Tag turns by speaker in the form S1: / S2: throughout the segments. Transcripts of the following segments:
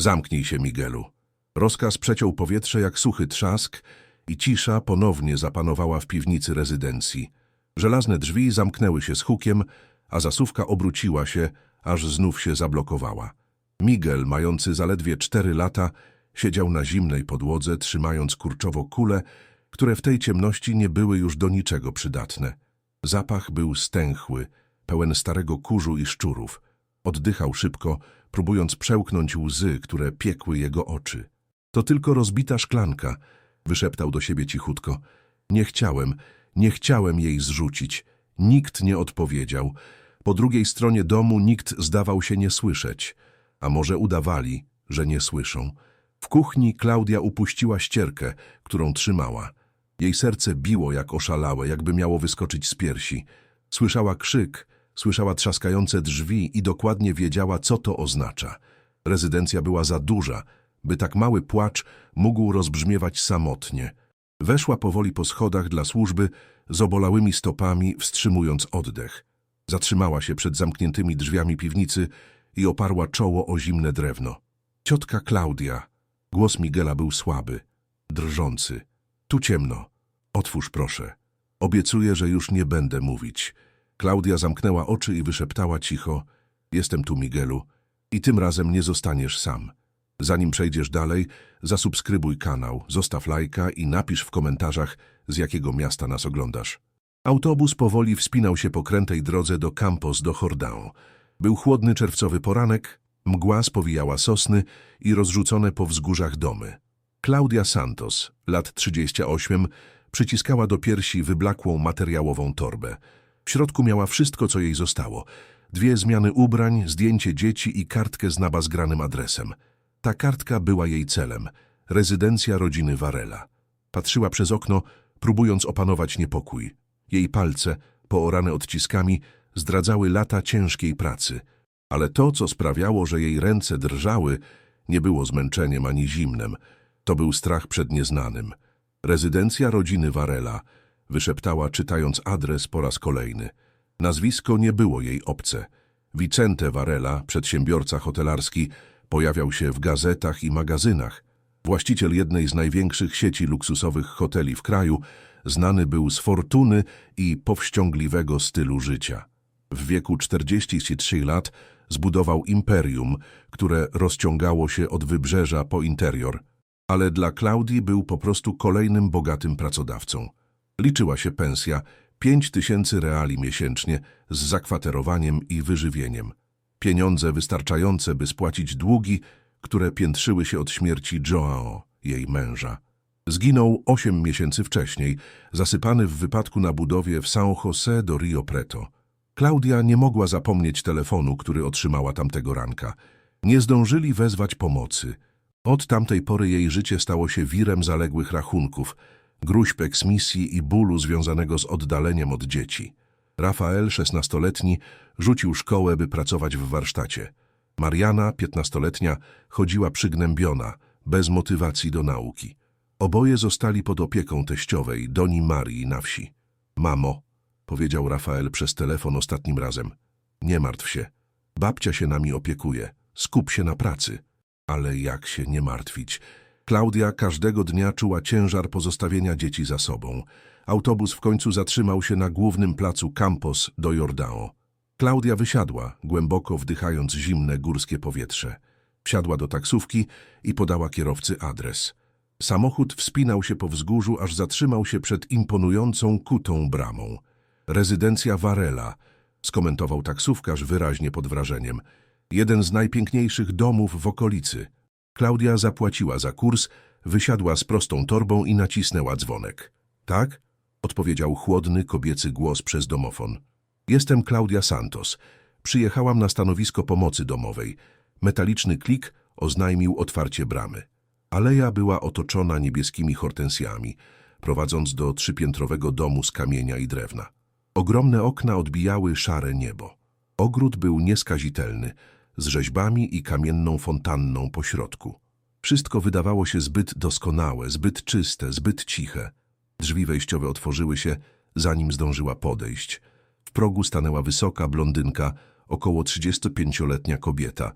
S1: Zamknij się, Miguelu. Rozkaz przeciął powietrze jak suchy trzask i cisza ponownie zapanowała w piwnicy rezydencji. Żelazne drzwi zamknęły się z hukiem, a zasówka obróciła się, aż znów się zablokowała. Miguel, mający zaledwie cztery lata, siedział na zimnej podłodze, trzymając kurczowo kule, które w tej ciemności nie były już do niczego przydatne. Zapach był stęchły, pełen starego kurzu i szczurów. Oddychał szybko, próbując przełknąć łzy, które piekły jego oczy. To tylko rozbita szklanka, wyszeptał do siebie cichutko. Nie chciałem, nie chciałem jej zrzucić. Nikt nie odpowiedział. Po drugiej stronie domu nikt zdawał się nie słyszeć. A może udawali, że nie słyszą. W kuchni Klaudia upuściła ścierkę, którą trzymała. Jej serce biło jak oszalałe, jakby miało wyskoczyć z piersi. Słyszała krzyk, słyszała trzaskające drzwi i dokładnie wiedziała, co to oznacza. Rezydencja była za duża, by tak mały płacz mógł rozbrzmiewać samotnie. Weszła powoli po schodach dla służby, z obolałymi stopami, wstrzymując oddech. Zatrzymała się przed zamkniętymi drzwiami piwnicy i oparła czoło o zimne drewno. Ciotka Klaudia. Głos Miguela był słaby, drżący. Tu ciemno. Otwórz proszę. Obiecuję, że już nie będę mówić. Klaudia zamknęła oczy i wyszeptała cicho. Jestem tu, Miguelu. I tym razem nie zostaniesz sam. Zanim przejdziesz dalej, zasubskrybuj kanał, zostaw lajka i napisz w komentarzach, z jakiego miasta nas oglądasz. Autobus powoli wspinał się po krętej drodze do Campos do Jordão. Był chłodny czerwcowy poranek, mgła spowijała sosny i rozrzucone po wzgórzach domy. Claudia Santos, lat 38, przyciskała do piersi wyblakłą materiałową torbę. W środku miała wszystko, co jej zostało. Dwie zmiany ubrań, zdjęcie dzieci i kartkę z nabazgranym adresem. Ta kartka była jej celem. Rezydencja rodziny Varela. Patrzyła przez okno, próbując opanować niepokój. Jej palce, poorane odciskami, zdradzały lata ciężkiej pracy. Ale to, co sprawiało, że jej ręce drżały, nie było zmęczeniem ani zimnem. To był strach przed nieznanym. Rezydencja rodziny Varela, wyszeptała, czytając adres po raz kolejny. Nazwisko nie było jej obce. Vicente Varela, przedsiębiorca hotelarski, pojawiał się w gazetach i magazynach. Właściciel jednej z największych sieci luksusowych hoteli w kraju, znany był z fortuny i powściągliwego stylu życia. W wieku 43 lat zbudował imperium, które rozciągało się od wybrzeża po interior, ale dla Klaudii był po prostu kolejnym bogatym pracodawcą. Liczyła się pensja 5 tysięcy reali miesięcznie z zakwaterowaniem i wyżywieniem. Pieniądze wystarczające, by spłacić długi, które piętrzyły się od śmierci Joao, jej męża. Zginął osiem miesięcy wcześniej, zasypany w wypadku na budowie w São José do Rio Preto. Klaudia nie mogła zapomnieć telefonu, który otrzymała tamtego ranka. Nie zdążyli wezwać pomocy. Od tamtej pory jej życie stało się wirem zaległych rachunków, gruźb eksmisji i bólu związanego z oddaleniem od dzieci. Rafael, szesnastoletni, rzucił szkołę, by pracować w warsztacie. Mariana, piętnastoletnia, chodziła przygnębiona, bez motywacji do nauki. Oboje zostali pod opieką teściowej, Doni Marii na wsi. Mamo, powiedział Rafael przez telefon ostatnim razem, nie martw się. Babcia się nami opiekuje. Skup się na pracy. Ale jak się nie martwić? Klaudia każdego dnia czuła ciężar pozostawienia dzieci za sobą. Autobus w końcu zatrzymał się na głównym placu Campos do Jordao. Klaudia wysiadła, głęboko wdychając zimne górskie powietrze. Wsiadła do taksówki i podała kierowcy adres. Samochód wspinał się po wzgórzu, aż zatrzymał się przed imponującą kutą bramą. Rezydencja Varela, skomentował taksówkarz wyraźnie pod wrażeniem. Jeden z najpiękniejszych domów w okolicy. Klaudia zapłaciła za kurs, wysiadła z prostą torbą i nacisnęła dzwonek. Tak? odpowiedział chłodny, kobiecy głos przez domofon. Jestem Klaudia Santos. Przyjechałam na stanowisko pomocy domowej. Metaliczny klik oznajmił otwarcie bramy. Aleja była otoczona niebieskimi hortensjami, prowadząc do trzypiętrowego domu z kamienia i drewna. Ogromne okna odbijały szare niebo. Ogród był nieskazitelny, z rzeźbami i kamienną fontanną po środku. Wszystko wydawało się zbyt doskonałe, zbyt czyste, zbyt ciche. Drzwi wejściowe otworzyły się, zanim zdążyła podejść. W progu stanęła wysoka blondynka, około 35-letnia kobieta.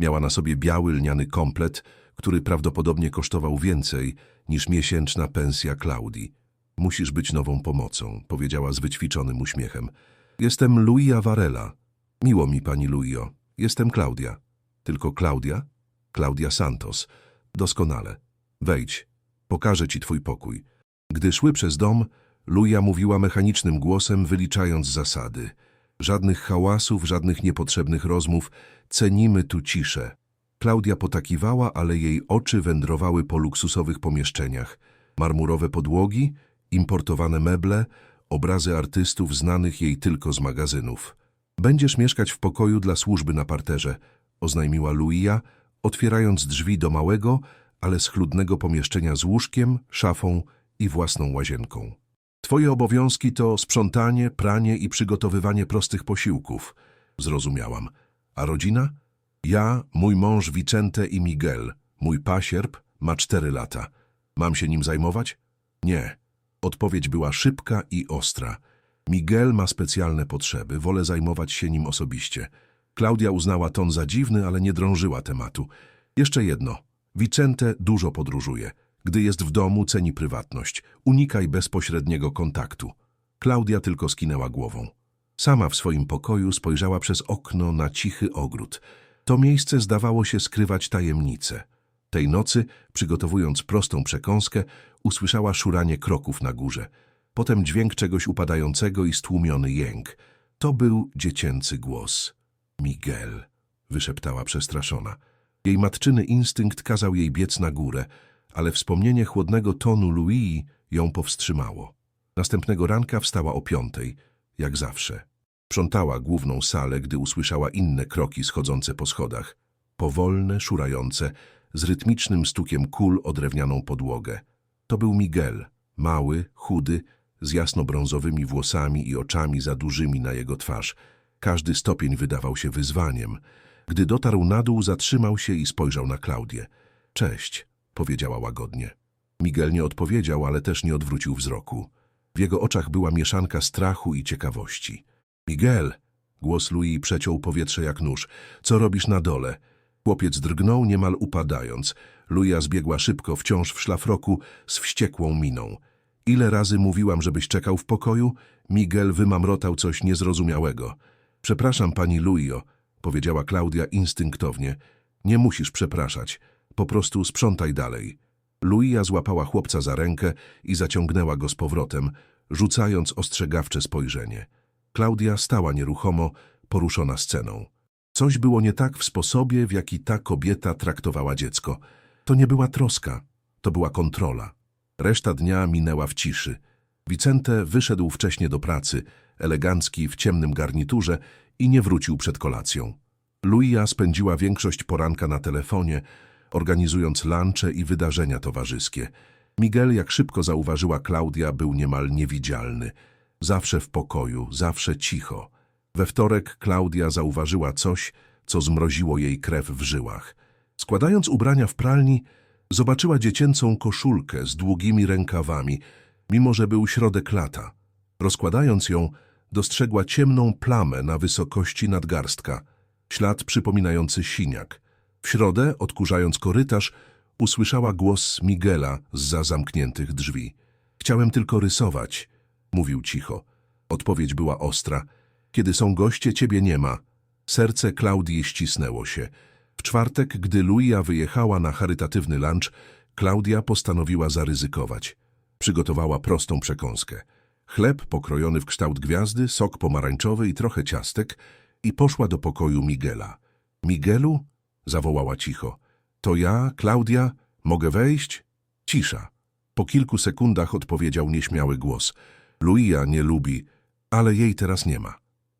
S1: Miała na sobie biały lniany komplet, który prawdopodobnie kosztował więcej niż miesięczna pensja Klaudii. Musisz być nową pomocą, powiedziała z wyćwiczonym uśmiechem. Jestem Luia Varela. Miło mi, pani Luio. Jestem Klaudia. Tylko Klaudia? Klaudia Santos. Doskonale. Wejdź. Pokażę ci twój pokój. Gdy szły przez dom, Luja mówiła mechanicznym głosem, wyliczając zasady. Żadnych hałasów, żadnych niepotrzebnych rozmów. Cenimy tu ciszę. Klaudia potakiwała, ale jej oczy wędrowały po luksusowych pomieszczeniach. Marmurowe podłogi, importowane meble, obrazy artystów znanych jej tylko z magazynów. Będziesz mieszkać w pokoju dla służby na parterze, oznajmiła Luia, otwierając drzwi do małego, ale schludnego pomieszczenia z łóżkiem, szafą i własną łazienką. Twoje obowiązki to sprzątanie, pranie i przygotowywanie prostych posiłków. Zrozumiałam. A rodzina? Ja, mój mąż Vicente i Miguel, mój pasierb, ma cztery lata. Mam się nim zajmować? Nie. Odpowiedź była szybka i ostra. Miguel ma specjalne potrzeby, wolę zajmować się nim osobiście. Klaudia uznała ton za dziwny, ale nie drążyła tematu. Jeszcze jedno. Vicente dużo podróżuje. Gdy jest w domu, ceni prywatność. Unikaj bezpośredniego kontaktu. Klaudia tylko skinęła głową. Sama w swoim pokoju spojrzała przez okno na cichy ogród. To miejsce zdawało się skrywać tajemnice. Tej nocy, przygotowując prostą przekąskę, usłyszała szuranie kroków na górze. Potem dźwięk czegoś upadającego i stłumiony jęk. To był dziecięcy głos. Miguel, wyszeptała przestraszona. Jej matczyny instynkt kazał jej biec na górę, ale wspomnienie chłodnego tonu Louis ją powstrzymało. Następnego ranka wstała o piątej, jak zawsze. Sprzątała główną salę, gdy usłyszała inne kroki schodzące po schodach. Powolne, szurające, z rytmicznym stukiem kul o drewnianą podłogę. To był Miguel, mały, chudy, z jasnobrązowymi włosami i oczami za dużymi na jego twarz. Każdy stopień wydawał się wyzwaniem. Gdy dotarł na dół, zatrzymał się i spojrzał na Klaudię. Cześć, powiedziała łagodnie. Miguel nie odpowiedział, ale też nie odwrócił wzroku. W jego oczach była mieszanka strachu i ciekawości. Miguel! Głos Louis przeciął powietrze jak nóż. Co robisz na dole? Chłopiec drgnął, niemal upadając. Luja zbiegła szybko, wciąż w szlafroku, z wściekłą miną. Ile razy mówiłam, żebyś czekał w pokoju? Miguel wymamrotał coś niezrozumiałego. Przepraszam, pani Luio, powiedziała Klaudia instynktownie. Nie musisz przepraszać. Po prostu sprzątaj dalej. Luia złapała chłopca za rękę i zaciągnęła go z powrotem, rzucając ostrzegawcze spojrzenie. Klaudia stała nieruchomo, poruszona sceną. Coś było nie tak w sposobie, w jaki ta kobieta traktowała dziecko. To nie była troska, to była kontrola. Reszta dnia minęła w ciszy. Vicente wyszedł wcześnie do pracy, elegancki w ciemnym garniturze i nie wrócił przed kolacją. Luia spędziła większość poranka na telefonie, organizując lunche i wydarzenia towarzyskie. Miguel, jak szybko zauważyła Klaudia, był niemal niewidzialny. Zawsze w pokoju, zawsze cicho. We wtorek Klaudia zauważyła coś, co zmroziło jej krew w żyłach. Składając ubrania w pralni, zobaczyła dziecięcą koszulkę z długimi rękawami, mimo że był środek lata. Rozkładając ją, dostrzegła ciemną plamę na wysokości nadgarstka, ślad przypominający siniak. W środę, odkurzając korytarz, usłyszała głos Miguela zza zamkniętych drzwi. Chciałem tylko rysować, mówił cicho. Odpowiedź była ostra. Kiedy są goście, ciebie nie ma. Serce Klaudii ścisnęło się. W czwartek, gdy Luia wyjechała na charytatywny lunch, Klaudia postanowiła zaryzykować. Przygotowała prostą przekąskę. Chleb pokrojony w kształt gwiazdy, sok pomarańczowy i trochę ciastek i poszła do pokoju Miguela. Miguelu? zawołała cicho. To ja, Klaudia? Mogę wejść? Cisza. Po kilku sekundach odpowiedział nieśmiały głos. Luia nie lubi, ale jej teraz nie ma.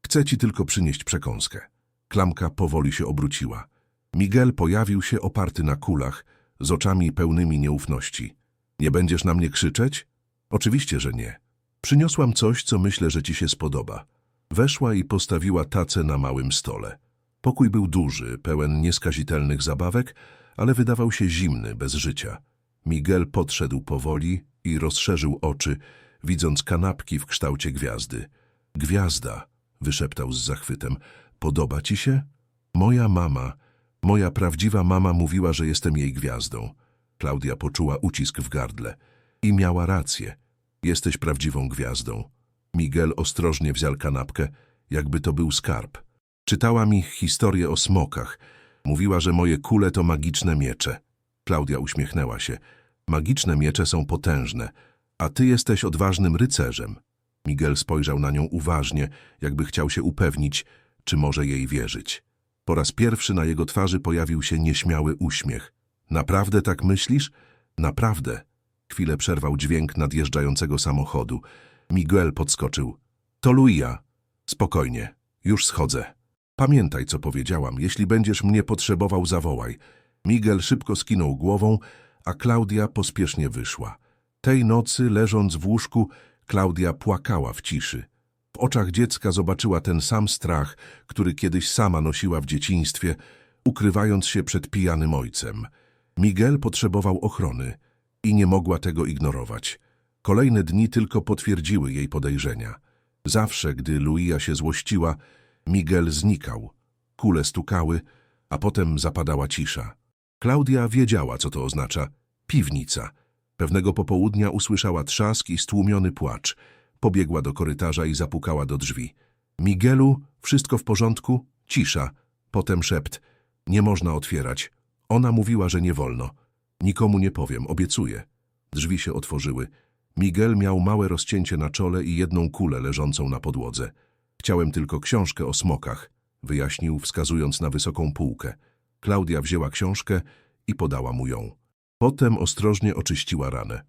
S1: Chcę ci tylko przynieść przekąskę. Klamka powoli się obróciła. Miguel pojawił się oparty na kulach, z oczami pełnymi nieufności. Nie będziesz na mnie krzyczeć? Oczywiście, że nie. Przyniosłam coś, co myślę, że ci się spodoba. Weszła i postawiła tacę na małym stole. Pokój był duży, pełen nieskazitelnych zabawek, ale wydawał się zimny, bez życia. Miguel podszedł powoli i rozszerzył oczy, widząc kanapki w kształcie gwiazdy. Gwiazda, wyszeptał z zachwytem. Podoba ci się? Moja mama, Moja prawdziwa mama mówiła, że jestem jej gwiazdą. Klaudia poczuła ucisk w gardle. I miała rację. Jesteś prawdziwą gwiazdą. Miguel ostrożnie wziął kanapkę, jakby to był skarb. Czytała mi historię o smokach. Mówiła, że moje kule to magiczne miecze. Klaudia uśmiechnęła się. Magiczne miecze są potężne, a ty jesteś odważnym rycerzem. Miguel spojrzał na nią uważnie, jakby chciał się upewnić, czy może jej wierzyć. Po raz pierwszy na jego twarzy pojawił się nieśmiały uśmiech. Naprawdę tak myślisz? Naprawdę. Chwilę przerwał dźwięk nadjeżdżającego samochodu. Miguel podskoczył. To Luia. Spokojnie, już schodzę. Pamiętaj, co powiedziałam. Jeśli będziesz mnie potrzebował, zawołaj. Miguel szybko skinął głową, a Klaudia pospiesznie wyszła. Tej nocy, leżąc w łóżku, Klaudia płakała w ciszy. W oczach dziecka zobaczyła ten sam strach, który kiedyś sama nosiła w dzieciństwie, ukrywając się przed pijanym ojcem. Miguel potrzebował ochrony i nie mogła tego ignorować. Kolejne dni tylko potwierdziły jej podejrzenia. Zawsze, gdy Luia się złościła, Miguel znikał. Kule stukały, a potem zapadała cisza. Klaudia wiedziała, co to oznacza. Piwnica. Pewnego popołudnia usłyszała trzask i stłumiony płacz. Pobiegła do korytarza i zapukała do drzwi. Miguelu, wszystko w porządku? Cisza. Potem szept. Nie można otwierać. Ona mówiła, że nie wolno. Nikomu nie powiem, obiecuję. Drzwi się otworzyły. Miguel miał małe rozcięcie na czole i jedną kulę leżącą na podłodze. Chciałem tylko książkę o smokach, wyjaśnił, wskazując na wysoką półkę. Klaudia wzięła książkę i podała mu ją. Potem ostrożnie oczyściła ranę.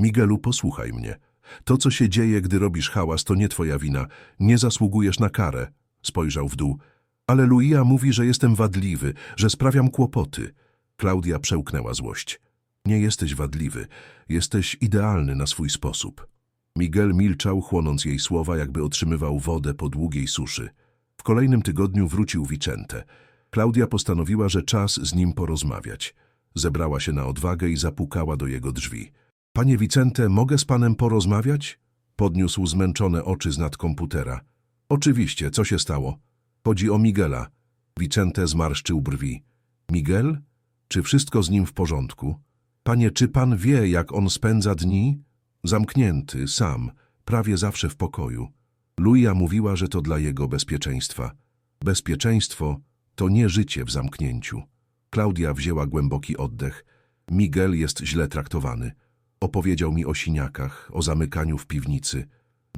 S1: Miguelu, posłuchaj mnie. To, co się dzieje, gdy robisz hałas, to nie twoja wina. Nie zasługujesz na karę. Spojrzał w dół. Ale Luia mówi, że jestem wadliwy, że sprawiam kłopoty. Klaudia przełknęła złość. Nie jesteś wadliwy. Jesteś idealny na swój sposób. Miguel milczał, chłonąc jej słowa, jakby otrzymywał wodę po długiej suszy. W kolejnym tygodniu wrócił Vicente. Klaudia postanowiła, że czas z nim porozmawiać. Zebrała się na odwagę i zapukała do jego drzwi. Panie Vicente, mogę z panem porozmawiać? Podniósł zmęczone oczy z nad komputera. Oczywiście, co się stało? Chodzi o Miguela. Vicente zmarszczył brwi. Miguel? Czy wszystko z nim w porządku? Panie, czy pan wie, jak on spędza dni? Zamknięty, sam, prawie zawsze w pokoju. Luja mówiła, że to dla jego bezpieczeństwa. Bezpieczeństwo to nie życie w zamknięciu. Klaudia wzięła głęboki oddech. Miguel jest źle traktowany. Opowiedział mi o siniakach, o zamykaniu w piwnicy.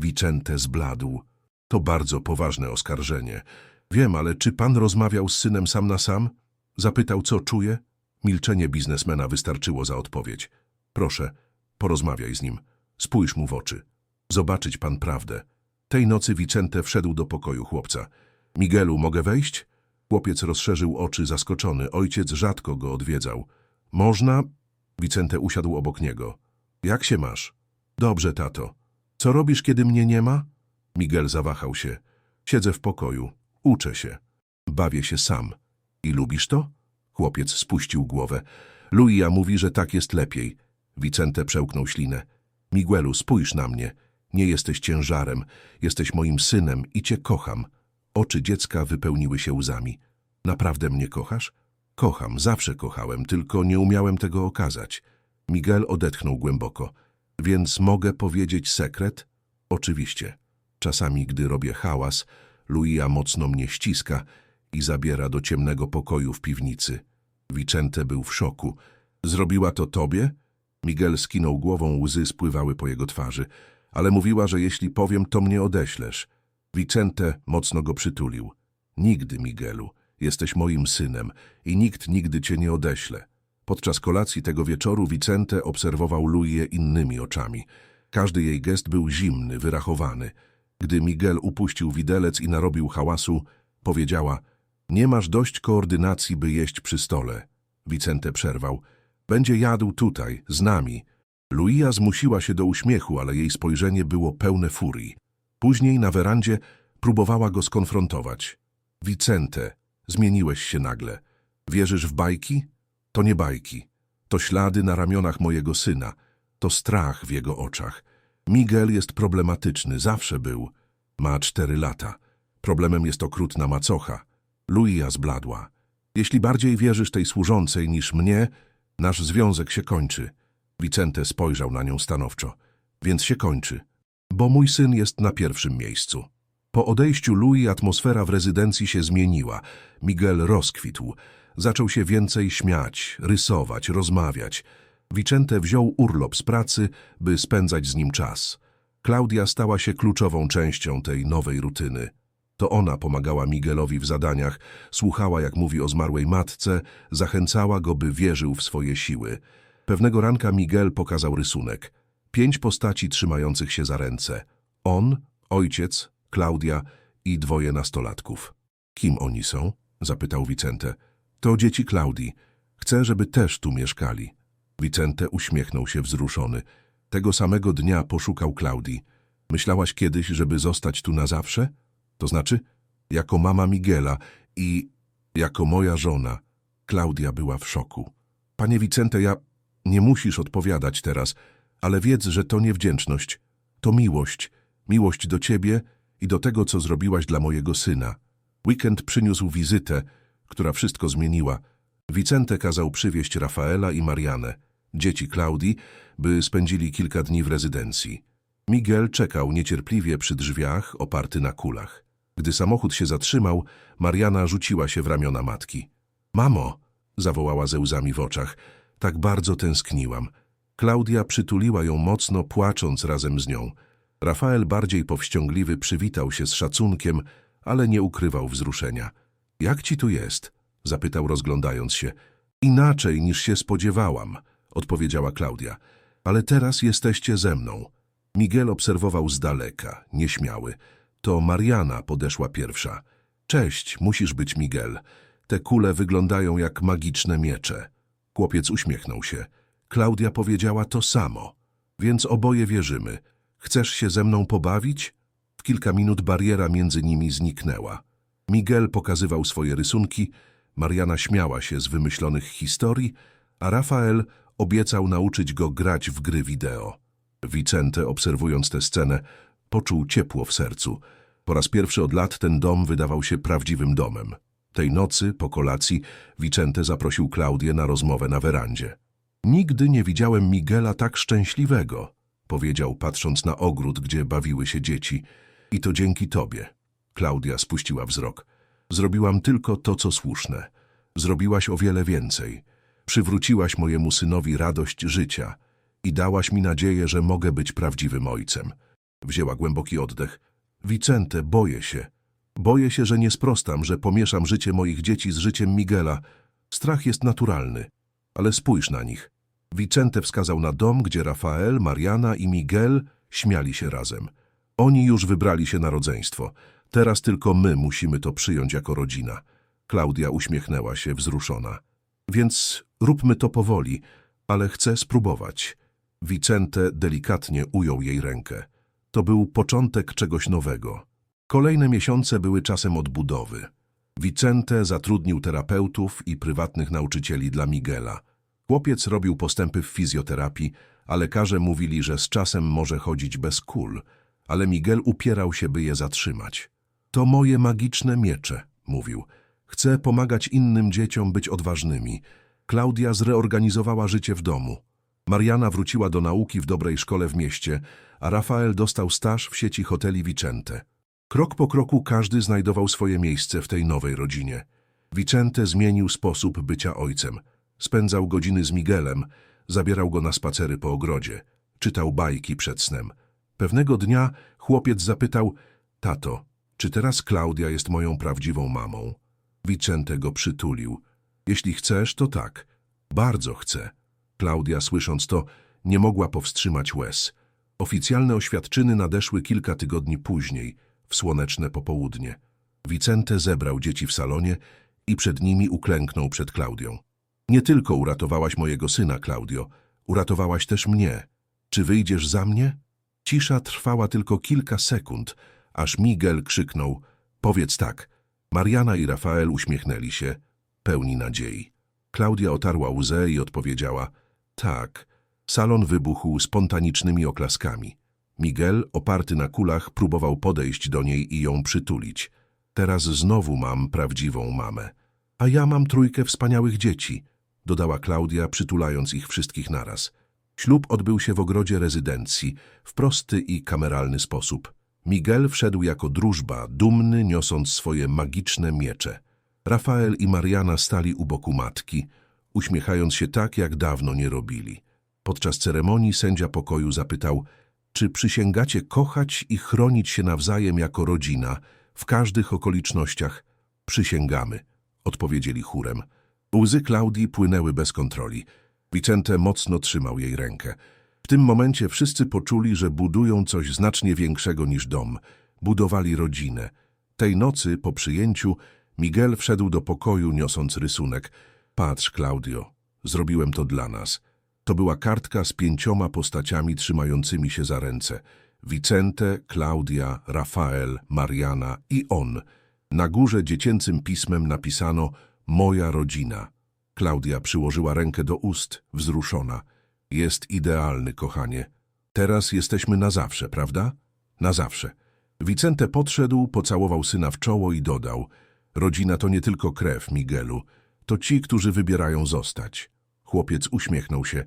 S1: Vicente zbladł. To bardzo poważne oskarżenie. Wiem, ale czy pan rozmawiał z synem sam na sam? Zapytał, co czuje? Milczenie biznesmena wystarczyło za odpowiedź. Proszę, porozmawiaj z nim. Spójrz mu w oczy. Zobaczyć pan prawdę. Tej nocy Vicente wszedł do pokoju chłopca. Miguelu, mogę wejść? Chłopiec rozszerzył oczy, zaskoczony. Ojciec rzadko go odwiedzał. Można? Vicente usiadł obok niego. Jak się masz? Dobrze, tato. Co robisz, kiedy mnie nie ma? Miguel zawahał się. Siedzę w pokoju. Uczę się. Bawię się sam. I lubisz to? Chłopiec spuścił głowę. Luia mówi, że tak jest lepiej. Vicente przełknął ślinę. Miguelu, spójrz na mnie. Nie jesteś ciężarem. Jesteś moim synem i cię kocham. Oczy dziecka wypełniły się łzami. Naprawdę mnie kochasz? Kocham, zawsze kochałem, tylko nie umiałem tego okazać. Miguel odetchnął głęboko. Więc mogę powiedzieć sekret? Oczywiście. Czasami, gdy robię hałas, Luia mocno mnie ściska i zabiera do ciemnego pokoju w piwnicy. Vicente był w szoku. Zrobiła to tobie? Miguel skinął głową, łzy spływały po jego twarzy. Ale mówiła, że jeśli powiem, to mnie odeślesz. Vicente mocno go przytulił. Nigdy, Miguelu. Jesteś moim synem i nikt nigdy cię nie odeśle. Podczas kolacji tego wieczoru Vicente obserwował Luię innymi oczami. Każdy jej gest był zimny, wyrachowany. Gdy Miguel upuścił widelec i narobił hałasu, powiedziała Nie masz dość koordynacji, by jeść przy stole. Vicente przerwał. Będzie jadł tutaj, z nami. Luia zmusiła się do uśmiechu, ale jej spojrzenie było pełne furii. Później na werandzie próbowała go skonfrontować. Vicente, zmieniłeś się nagle. Wierzysz w bajki? To nie bajki. To ślady na ramionach mojego syna. To strach w jego oczach. Miguel jest problematyczny, zawsze był. Ma cztery lata. Problemem jest okrutna macocha. Luia zbladła. Jeśli bardziej wierzysz tej służącej niż mnie, nasz związek się kończy. Vicente spojrzał na nią stanowczo. Więc się kończy, bo mój syn jest na pierwszym miejscu. Po odejściu Louis atmosfera w rezydencji się zmieniła. Miguel rozkwitł. Zaczął się więcej śmiać, rysować, rozmawiać. Vicente wziął urlop z pracy, by spędzać z nim czas. Klaudia stała się kluczową częścią tej nowej rutyny. To ona pomagała Miguelowi w zadaniach, słuchała jak mówi o zmarłej matce, zachęcała go, by wierzył w swoje siły. Pewnego ranka Miguel pokazał rysunek. Pięć postaci trzymających się za ręce. On, ojciec, Klaudia i dwoje nastolatków. Kim oni są? zapytał Vicente. To dzieci Klaudii. Chcę, żeby też tu mieszkali. Vicente uśmiechnął się wzruszony. Tego samego dnia poszukał Klaudii. Myślałaś kiedyś, żeby zostać tu na zawsze? To znaczy, jako mama Miguela i jako moja żona. Klaudia była w szoku. Panie Vicente, ja... Nie musisz odpowiadać teraz, ale wiedz, że to nie wdzięczność. To miłość. Miłość do ciebie i do tego, co zrobiłaś dla mojego syna. Weekend przyniósł wizytę, która wszystko zmieniła. Vicente kazał przywieźć Rafaela i Marianę, dzieci Klaudii, by spędzili kilka dni w rezydencji. Miguel czekał niecierpliwie przy drzwiach, oparty na kulach. Gdy samochód się zatrzymał, Mariana rzuciła się w ramiona matki. Mamo, zawołała ze łzami w oczach, tak bardzo tęskniłam. Klaudia przytuliła ją mocno, płacząc razem z nią. Rafael, bardziej powściągliwy, przywitał się z szacunkiem, ale nie ukrywał wzruszenia. Jak ci tu jest? zapytał, rozglądając się. Inaczej niż się spodziewałam, odpowiedziała Klaudia. Ale teraz jesteście ze mną. Miguel obserwował z daleka, nieśmiały. To Mariana podeszła pierwsza. Cześć, musisz być Miguel. Te kule wyglądają jak magiczne miecze. Chłopiec uśmiechnął się. Klaudia powiedziała to samo. Więc oboje wierzymy. Chcesz się ze mną pobawić? W kilka minut bariera między nimi zniknęła. Miguel pokazywał swoje rysunki, Mariana śmiała się z wymyślonych historii, a Rafael obiecał nauczyć go grać w gry wideo. Vicente, obserwując tę scenę, poczuł ciepło w sercu. Po raz pierwszy od lat ten dom wydawał się prawdziwym domem. Tej nocy, po kolacji, Vicente zaprosił Klaudię na rozmowę na werandzie. Nigdy nie widziałem Miguela tak szczęśliwego, powiedział, patrząc na ogród, gdzie bawiły się dzieci. I to dzięki tobie. Klaudia spuściła wzrok. Zrobiłam tylko to, co słuszne. Zrobiłaś o wiele więcej. Przywróciłaś mojemu synowi radość życia i dałaś mi nadzieję, że mogę być prawdziwym ojcem. Wzięła głęboki oddech. Vicente, boję się. Boję się, że nie sprostam, że pomieszam życie moich dzieci z życiem Miguela. Strach jest naturalny, ale spójrz na nich. Vicente wskazał na dom, gdzie Rafael, Mariana i Miguel śmiali się razem. Oni już wybrali się na rodzeństwo. Teraz tylko my musimy to przyjąć jako rodzina. Klaudia uśmiechnęła się, wzruszona. Więc róbmy to powoli, ale chcę spróbować. Vicente delikatnie ujął jej rękę. To był początek czegoś nowego. Kolejne miesiące były czasem odbudowy. Vicente zatrudnił terapeutów i prywatnych nauczycieli dla Miguela. Chłopiec robił postępy w fizjoterapii, a lekarze mówili, że z czasem może chodzić bez kul, ale Miguel upierał się, by je zatrzymać. To moje magiczne miecze, mówił. Chcę pomagać innym dzieciom być odważnymi. Klaudia zreorganizowała życie w domu. Mariana wróciła do nauki w dobrej szkole w mieście, a Rafael dostał staż w sieci hoteli Vicente. Krok po kroku każdy znajdował swoje miejsce w tej nowej rodzinie. Vicente zmienił sposób bycia ojcem. Spędzał godziny z Miguelem, zabierał go na spacery po ogrodzie, czytał bajki przed snem. Pewnego dnia chłopiec zapytał, tato, czy teraz Klaudia jest moją prawdziwą mamą? Vicente go przytulił. Jeśli chcesz, to tak. Bardzo chcę. Klaudia, słysząc to, nie mogła powstrzymać łez. Oficjalne oświadczyny nadeszły kilka tygodni później, w słoneczne popołudnie. Vicente zebrał dzieci w salonie i przed nimi uklęknął przed Klaudią. Nie tylko uratowałaś mojego syna, Klaudio, uratowałaś też mnie. Czy wyjdziesz za mnie? Cisza trwała tylko kilka sekund, aż Miguel krzyknął, powiedz tak. Mariana i Rafael uśmiechnęli się, pełni nadziei. Klaudia otarła łzę i odpowiedziała, tak. Salon wybuchł spontanicznymi oklaskami. Miguel, oparty na kulach, próbował podejść do niej i ją przytulić. Teraz znowu mam prawdziwą mamę. A ja mam trójkę wspaniałych dzieci, dodała Klaudia, przytulając ich wszystkich naraz. Ślub odbył się w ogrodzie rezydencji, w prosty i kameralny sposób. Miguel wszedł jako drużba, dumny, niosąc swoje magiczne miecze. Rafael i Mariana stali u boku matki, uśmiechając się tak, jak dawno nie robili. Podczas ceremonii sędzia pokoju zapytał, czy przysięgacie kochać i chronić się nawzajem jako rodzina, w każdych okolicznościach? Przysięgamy, odpowiedzieli chórem. Łzy Klaudii płynęły bez kontroli. Vicente mocno trzymał jej rękę. W tym momencie wszyscy poczuli, że budują coś znacznie większego niż dom. Budowali rodzinę. Tej nocy, po przyjęciu, Miguel wszedł do pokoju, niosąc rysunek. Patrz, Claudio, zrobiłem to dla nas. To była kartka z pięcioma postaciami trzymającymi się za ręce. Vicente, Claudia, Rafael, Mariana i on. Na górze dziecięcym pismem napisano Moja rodzina. Klaudia przyłożyła rękę do ust, wzruszona. Jest idealny, kochanie. Teraz jesteśmy na zawsze, prawda? Na zawsze. Vicente podszedł, pocałował syna w czoło i dodał Rodzina to nie tylko krew, Miguelu. To ci, którzy wybierają zostać. Chłopiec uśmiechnął się.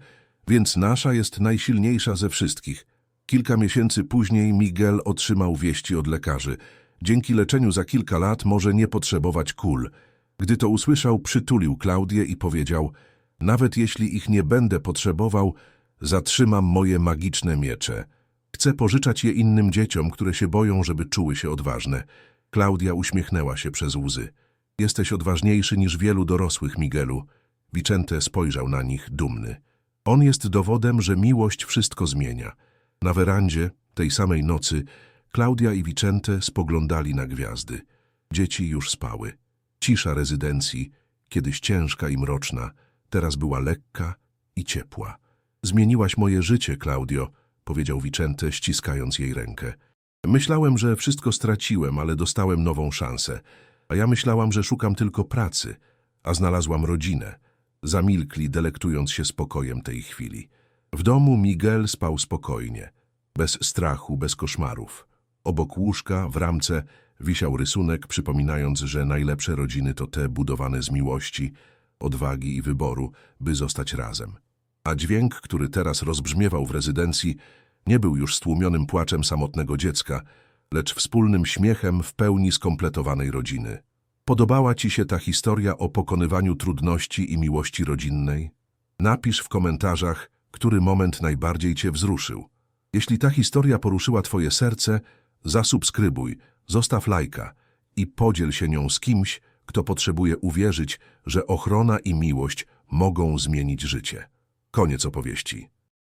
S1: Więc nasza jest najsilniejsza ze wszystkich. Kilka miesięcy później Miguel otrzymał wieści od lekarzy. Dzięki leczeniu za kilka lat może nie potrzebować kul. Gdy to usłyszał, przytulił Klaudię i powiedział Nawet jeśli ich nie będę potrzebował, zatrzymam moje magiczne miecze. Chcę pożyczać je innym dzieciom, które się boją, żeby czuły się odważne. Klaudia uśmiechnęła się przez łzy. Jesteś odważniejszy niż wielu dorosłych, Miguelu. Vicente spojrzał na nich, dumny. On jest dowodem, że miłość wszystko zmienia. Na werandzie, tej samej nocy, Klaudia i Vicente spoglądali na gwiazdy. Dzieci już spały. Cisza rezydencji, kiedyś ciężka i mroczna, teraz była lekka i ciepła. Zmieniłaś moje życie, Claudio, powiedział Vicente, ściskając jej rękę. Myślałem, że wszystko straciłem, ale dostałem nową szansę. A ja myślałam, że szukam tylko pracy, a znalazłam rodzinę. Zamilkli, delektując się spokojem tej chwili. W domu Miguel spał spokojnie, bez strachu, bez koszmarów. Obok łóżka, w ramce, wisiał rysunek, przypominając, że najlepsze rodziny to te budowane z miłości, odwagi i wyboru, by zostać razem. A dźwięk, który teraz rozbrzmiewał w rezydencji, nie był już stłumionym płaczem samotnego dziecka, lecz wspólnym śmiechem w pełni skompletowanej rodziny. Podobała Ci się ta historia o pokonywaniu trudności i miłości rodzinnej? Napisz w komentarzach, który moment najbardziej Cię wzruszył. Jeśli ta historia poruszyła Twoje serce, zasubskrybuj, zostaw lajka i podziel się nią z kimś, kto potrzebuje uwierzyć, że ochrona i miłość mogą zmienić życie. Koniec opowieści.